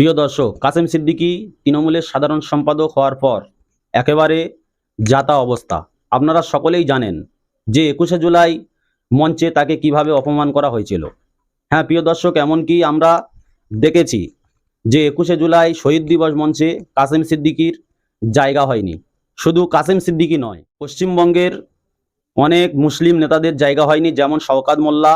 প্রিয় দর্শক, কাসেম সিদ্দিকী তৃণমূলের সাধারণ সম্পাদক হওয়ার পর একেবারে যাতা অবস্থা। আপনারা সকলেই জানেন যে একুশে জুলাই মঞ্চে তাকে কীভাবে অপমান করা হয়েছিল। হ্যাঁ প্রিয় দর্শক, এমনকি আমরা দেখেছি যে একুশে জুলাই শহীদ দিবস মঞ্চে কাসেম সিদ্দিকির জায়গা হয়নি। শুধু কাসেম সিদ্দিকি নয়, পশ্চিমবঙ্গের অনেক মুসলিম নেতাদের জায়গা হয়নি, যেমন শওকাত মোল্লা,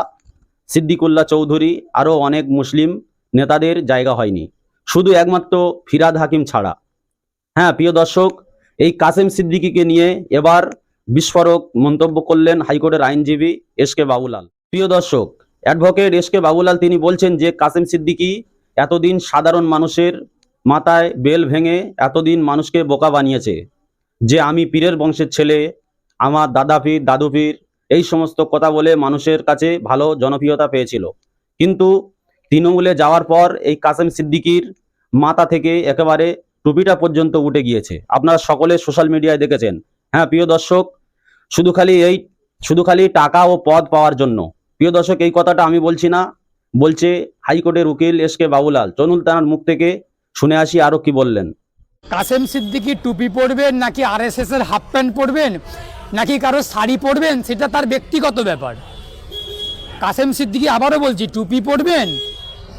সিদ্দিকুল্লাহ চৌধুরী, আরও অনেক মুসলিম নেতাদের জায়গা হয়নি। শুধু একমাত্র ফিরাদ হাকিম ছাড়া। হ্যাঁ প্রিয় দর্শক, এই কাসেম সিদ্দিকিকে নিয়ে এবার বিস্ফোরক মন্তব্য করলেন হাইকোর্টের আইনজীবী এস কে বাবুলাল। প্রিয় দর্শক, অ্যাডভোকেট এস কে বাবুলাল তিনি বলছেন যে কাসেম সিদ্দিকি এতদিন সাধারণ মানুষের মাথায় বেল ভেঙে এতদিন মানুষকে বোকা বানিয়েছে যে আমি পীরের বংশের ছেলে, আমার দাদা পীর, দাদু পীর, এই সমস্ত কথা বলে মানুষের কাছে ভালো জনপ্রিয়তা পেয়েছিল। কিন্তু তৃণমূলে যাওয়ার পর এই কাসেম সিদ্দিকীর মাথা থেকে একেবারে টুপিটা পর্যন্ত উঠে গিয়েছে। আপনারা সকলে সোশ্যাল মিডিয়ায় দেখেছেন। হ্যাঁ প্রিয় দর্শক, শুধু খালি এই, শুধু খালি টাকা ও পদ পাওয়ার জন্য। প্রিয় দর্শক, এই কথাটা আমি বলছি না। বলছে হাইকোর্টের উকিল এস কে বাবুলাল। চনুল তানার মুখ থেকে শুনে আসি আরও কি বললেন। কাসেম সিদ্দিকি টুপি পরবেন নাকি আরএসএস এর হাফ প্যান্ট পরবেন নাকি কারও শাড়ি পরবেন, সেটা তার ব্যক্তিগত ব্যাপার। কাসেম সিদ্দিকি আবারও বলছি, টুপি পরবেন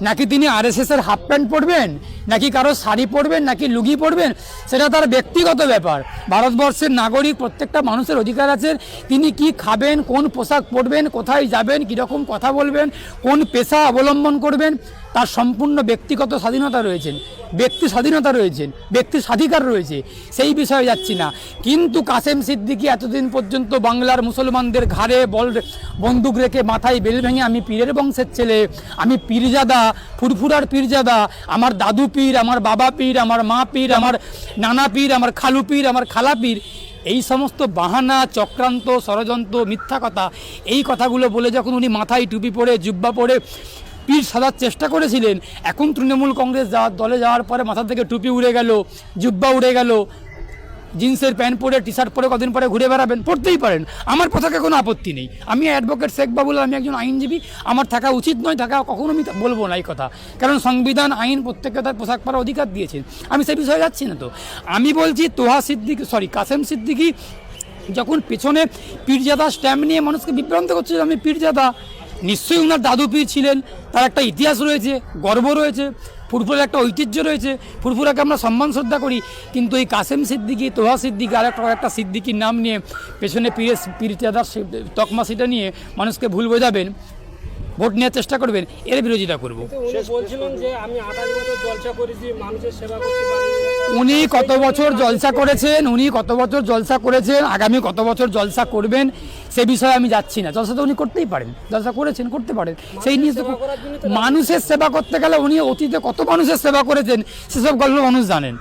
নাকি তিনি আরএসএস এর হাফ প্যান্ট পরবেন? নাকি কারও শাড়ি পরবেন? নাকি লুগি পরবেন? সেটা তার ব্যক্তিগত ব্যাপার। ভারতবর্ষের নাগরিক, প্রত্যেকটা মানুষের অধিকার আছে। তিনি কি খাবেন? কোন পোশাক পরবেন? কোথায় যাবেন? কীরকম কথা বলবেন? কোন পেশা অবলম্বন করবেন? তার সম্পূর্ণ ব্যক্তিগত স্বাধীনতা রয়েছেন, ব্যক্তি স্বাধীনতা রয়েছেন, ব্যক্তি স্বাধিকার রয়েছে, সেই বিষয়ে যাচ্ছি না। কিন্তু কাসেম সিদ্দিকি এতদিন পর্যন্ত বাংলার মুসলমানদের ঘাড়ে বল, বন্দুক রেখে মাথায় বেল ভেঙে আমি পীরের বংশের ছেলে, আমি পীরজাদা, ফুরফুরার পীরজাদা, আমার দাদু পীর, আমার বাবা পীর, আমার মা পীর, আমার নানা পীর, আমার খালু পীর, আমার খালা পীর, এই সমস্ত বাহানা, চক্রান্ত, ষড়যন্ত্র, মিথ্যা কথা, এই কথাগুলো বলে যখন উনি মাথায় টুপি পরে, জুব্বা পরে পীর সাজার চেষ্টা করেছিলেন। এখন তৃণমূল কংগ্রেস যাওয়ার দলে যাওয়ার পরে মাথা থেকে টুপি উড়ে গেল, জুব্বা উড়ে গেল। জিন্সের প্যান্ট পরে টি শার্ট পরে কদিন পরে ঘুরে বেড়াবেন, পড়তেই পারেন। আমার পোশাকে কোনো আপত্তি নেই। আমি অ্যাডভোকেট শেখ বাবুল, আমি একজন আইনজীবী। আমার থাকা উচিত নয়, থাকা কখনো আমি বলব না এই কথা। কারণ সংবিধান, আইন প্রত্যেককে তার পোশাক পরার অধিকার দিয়েছেন। আমি সেই বিষয়ে যাচ্ছি না তো। আমি বলছি, তোহা সিদ্দিকি সরি কাসেম সিদ্দিকি যখন পেছনে পীরজাদা স্ট্যাম্প নিয়ে মানুষকে বিভ্রান্ত করছে আমি পীরজাদা নিশ্চয়ই ওনার দাদু পীর ছিলেন, তার একটা ইতিহাস রয়েছে, গর্ব রয়েছে, ফুরফুরের একটা ঐতিহ্য রয়েছে, ফুরফুরাকে আমরা সম্মান শ্রদ্ধা করি, কিন্তু এই কাসেম সিদ্দিকি, তোহা সিদ্দিকি আর একটা একটা সিদ্দিকির নাম নিয়ে পেছনে পীরের পীরজাদার সে- তকমা সেটা নিয়ে মানুষকে ভুল বোঝাবেন, ভোট নেওয়ার চেষ্টা করবেন, এর বিরোধিতা করব। বলছিলেন যে, আমি বছর জলসা করেছি, মানুষের সেবা করতে পারিনি। উনি কত বছর জলসা করেছেন, উনি কত বছর জলসা করেছেন, আগামী কত বছর জলসা করবেন, সে বিষয়ে আমি যাচ্ছি না। জলসা তো উনি করতেই পারেন, জলসা করেছেন, করতে পারেন। সেই নিয়ে মানুষের সেবা করতে গেলে উনি অতীতে কত মানুষের সেবা করেছেন, সেসব গল্প মানুষ জানেন।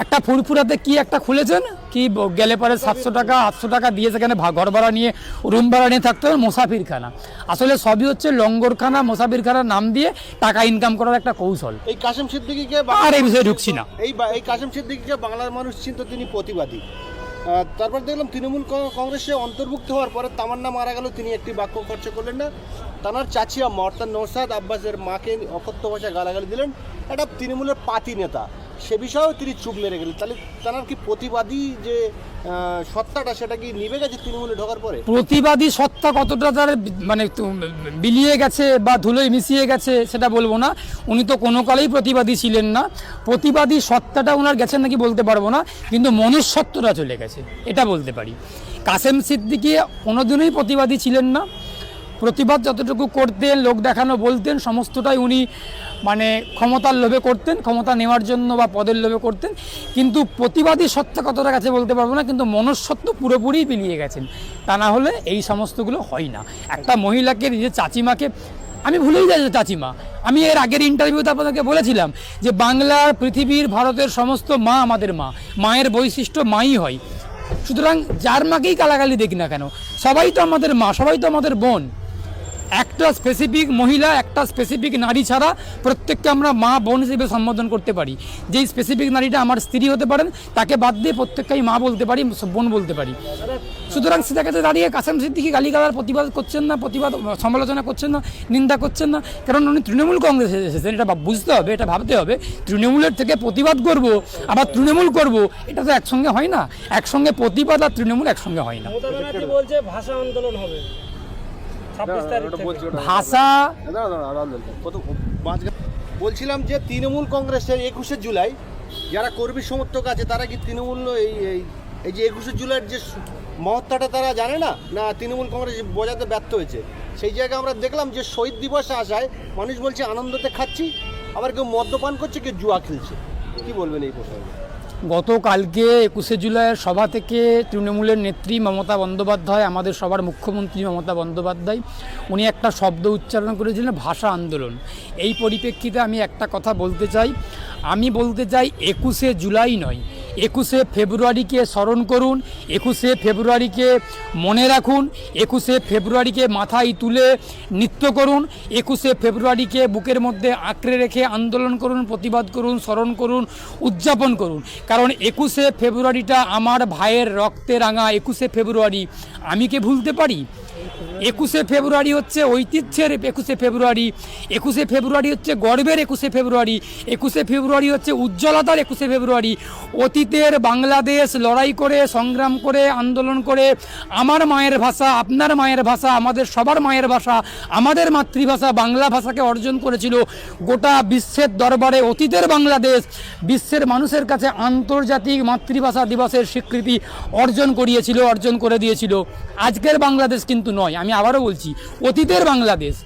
একটা ফুরফুরাতে কি একটা খুলেছেন? কি গেলে পরে সাতশো টাকা আটশো টাকা দিয়ে সেখানে ঘর ভাড়া নিয়ে রুম ভাড়া নিয়ে থাকতে হবে মোসাফিরখানা। আসলে সবই হচ্ছে লঙ্গরখানা মোসাফিরখানার নাম দিয়ে টাকা ইনকাম করার একটা কৌশল। এই কাসেম সিদ্দিকিকে আর এই বিষয়ে ঢুকছি না। এই এই কাসেম সিদ্দিকিকে বাংলার মানুষ চিন্ত তিনি প্রতিবাদী। তারপর দেখলাম তৃণমূল কংগ্রেসে অন্তর্ভুক্ত হওয়ার পরে তামান্না মারা গেল তিনি একটি বাক্য খরচ করলেন না। তানার চাচি আম্মা অর্থাৎ নৌসাদ আব্বাসের মাকে অকথ্য ভাষায় গালাগালি দিলেন। একটা তৃণমূলের পাতি নেতা। সে বিষয়েও তিনি চুপ মেরে গেলেন। তাহলে তার কি প্রতিবাদী যে সত্তাটা, সেটা কি নিভে গেছে তৃণমূলে ঢোকার পরে? প্রতিবাদী সত্তা কতটা তার মানে বিলিয়ে গেছে বা ধুলোয় মিশিয়ে গেছে সেটা বলব না। উনি তো কোনো কালেই প্রতিবাদী ছিলেন না। প্রতিবাদী সত্তাটা ওনার গেছেন নাকি বলতে পারব না, কিন্তু মনুষ্যত্বটা চলে গেছে, এটা বলতে পারি। কাসেম সিদ্দিকি কোনোদিনই প্রতিবাদী ছিলেন না। প্রতিবাদ যতটুকু করতেন, লোক দেখানো বলতেন, সমস্তটাই উনি মানে ক্ষমতার লোভে করতেন, ক্ষমতা নেওয়ার জন্য বা পদের লোভে করতেন। কিন্তু প্রতিবাদী সত্তা কতটা কাছে বলতে পারব না, কিন্তু মনস্সত্ব পুরোপুরি বিলিয়ে গেছেন। তা না হলে এই সমস্তগুলো হয় না। একটা মহিলাকে, নিজের চাচিমাকে, আমি ভুলেই যাই চাচিমা। আমি এর আগের ইন্টারভিউতে আপনাদেরকে বলেছিলাম যে বাংলার পৃথিবীর, ভারতের সমস্ত মা আমাদের মা। মায়ের বৈশিষ্ট্য মাই হয়। সুতরাং যার মাকেই কালাকালি দেখি না কেন, সবাই তো আমাদের মা, সবাই তো আমাদের বোন। একটা স্পেসিফিক মহিলা, একটা স্পেসিফিক নারী ছাড়া প্রত্যেককে আমরা মা, বোন হিসেবে সম্বোধন করতে পারি। যেই স্পেসিফিক নারীটা আমার স্ত্রী হতে পারেন, তাকে বাদ দিয়ে প্রত্যেককেই মা বলতে পারি, বোন বলতে পারি। সুতরাং সেটা কাছে দাঁড়িয়ে কাসেম সিদ্দিকি গালিগালার প্রতিবাদ করছেন না, প্রতিবাদ, সমালোচনা করছেন না, নিন্দা করছেন না, কারণ উনি তৃণমূল কংগ্রেসে এসেছেন, এটা বুঝতে হবে, এটা ভাবতে হবে, তৃণমূলের থেকে প্রতিবাদ করব, আবার তৃণমূল করব, এটা তো একসঙ্গে হয় না। একসঙ্গে প্রতিবাদ আর তৃণমূল একসঙ্গে হয় না। বলছে ভাষা আন্দোলন হবে। ভাষা বলছিলাম যে তৃণমূল কংগ্রেসের একুশে জুলাই যারা কর্মী সমর্থক আছে তারা কি তৃণমূল এই এই- এই যে একুশে জুলাইয়ের যে মহত্তাটা তারা জানে না না তৃণমূল কংগ্রেস বোঝাতে ব্যর্থ হয়েছে সেই জায়গায় আমরা দেখলাম যে শহীদ দিবসে আসায় মানুষ বলছে আনন্দতে খাচ্ছি আবার কেউ মদ্যপান করছে কেউ জুয়া খেলছে কি বলবেন এই প্রসঙ্গে গতকালকে একুশে জুলাইয়ের সভা থেকে তৃণমূলের নেত্রী মমতা বন্দ্যোপাধ্যায়, আমাদের সবার মুখ্যমন্ত্রী মমতা বন্দ্যোপাধ্যায়, উনি একটা শব্দ উচ্চারণ করেছিলেন, ভাষা আন্দোলন। এই পরিপ্রেক্ষিতে আমি একটা কথা বলতে চাই। আমি বলতে চাই, একুশে জুলাই নয় একুশে ফেব্রুয়ারিকে স্মরণ করুন, একুশে ফেব্রুয়ারিকে মনে রাখুন, একুশে ফেব্রুয়ারিকে মাথায় তুলে নৃত্য করুন, একুশে ফেব্রুয়ারিকে বুকের মধ্যে আঁকড়ে রেখে আন্দোলন করুন, প্রতিবাদ করুন, স্মরণ করুন, উদযাপন করুন। কারণ একুশে ফেব্রুয়ারিটা আমার ভাইয়ের রক্তে রাঙা একুশে ফেব্রুয়ারি। আমি কি ভুলতে পারি? একুশে ফেব্রুয়ারি হচ্ছে ঐতিহ্যের একুশে ফেব্রুয়ারি একুশে ফেব্রুয়ারি হচ্ছে গর্বের একুশে ফেব্রুয়ারি একুশে ফেব্রুয়ারি হচ্ছে উজ্জ্বলতার একুশে ফেব্রুয়ারি। অতীতের বাংলাদেশ লড়াই করে, সংগ্রাম করে, আন্দোলন করে, আমার মায়ের ভাষা, আপনার মায়ের ভাষা, আমাদের সবার মায়ের ভাষা, আমাদের মাতৃভাষা, বাংলা ভাষাকে অর্জন করেছিল গোটা বিশ্বের দরবারে অতীতের বাংলাদেশ, বিশ্বের মানুষের কাছে আন্তর্জাতিক মাতৃভাষা দিবসের স্বীকৃতি অর্জন করিয়েছিল, অর্জন করে দিয়েছিল। আজকের বাংলাদেশ কিন্তু নয়, আমি আবারও বলছি, অতীতের বাংলাদেশ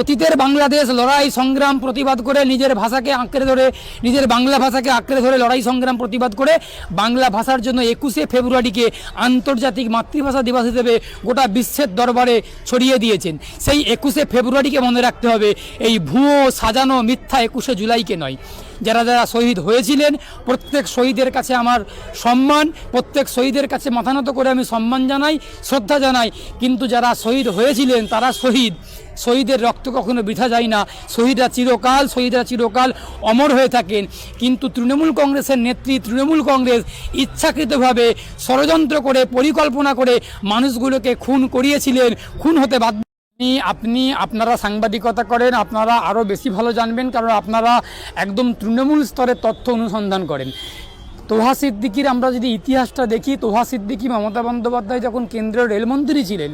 অতীতের বাংলাদেশ লড়াই, সংগ্রাম, প্রতিবাদ করে নিজের ভাষাকে আঁকড়ে ধরে, নিজের বাংলা ভাষাকে আঁকড়ে ধরে লড়াই, সংগ্রাম, প্রতিবাদ করে বাংলা ভাষার জন্য একুশে ফেব্রুয়ারিকে আন্তর্জাতিক মাতৃভাষা দিবস হিসেবে গোটা বিশ্বের দরবারে ছড়িয়ে দিয়েছেন। সেই একুশে ফেব্রুয়ারিকে মনে রাখতে হবে, এই ভুয়ো সাজানো মিথ্যা একুশে জুলাইকে নয়। যারা যারা শহীদ হয়েছিলেন, প্রত্যেক শহীদের কাছে আমার সম্মান, প্রত্যেক শহীদের কাছে মাথা নত করে আমি সম্মান জানাই, শ্রদ্ধা জানাই। কিন্তু যারা শহীদ হয়েছিলেন, তারা শহীদ। শহীদের রক্ত কখনো বৃথা যায় না। শহীদরা চিরকাল শহীদরা চিরকাল অমর হয়ে থাকেন। কিন্তু তৃণমূল কংগ্রেসের নেত্রী, তৃণমূল কংগ্রেস ইচ্ছাকৃতভাবে ষড়যন্ত্র করে, পরিকল্পনা করে মানুষগুলোকে খুন করিয়েছিলেন। খুন হতে বাধ্য আপনি আপনি, আপনারা সাংবাদিকতা করেন, আপনারা আরও বেশি ভালো জানবেন কারণ আপনারা একদম তৃণমূল স্তরের তথ্য অনুসন্ধান করেন। তোহা সিদ্দিকির আমরা যদি ইতিহাসটা দেখি, তোহা সিদ্দিকি মমতা বন্দ্যোপাধ্যায় যখন কেন্দ্রীয় রেলমন্ত্রী ছিলেন,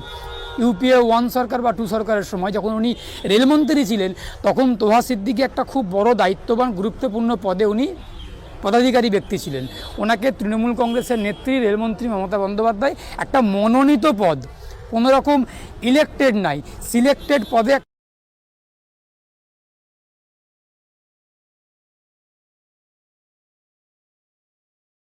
ইউপিএ ওয়ান সরকার বা টু সরকারের সময় যখন উনি রেলমন্ত্রী ছিলেন, তখন তোহা সিদ্দিকি একটা খুব বড় দায়িত্ববান, গুরুত্বপূর্ণ পদে উনি পদাধিকারী ব্যক্তি ছিলেন। ওনাকে তৃণমূল কংগ্রেসের নেত্রী রেলমন্ত্রী মমতা বন্দ্যোপাধ্যায় একটা মনোনীত পদ কোনো রকম ইলেকটেড নাই সিলেক্টেড পদে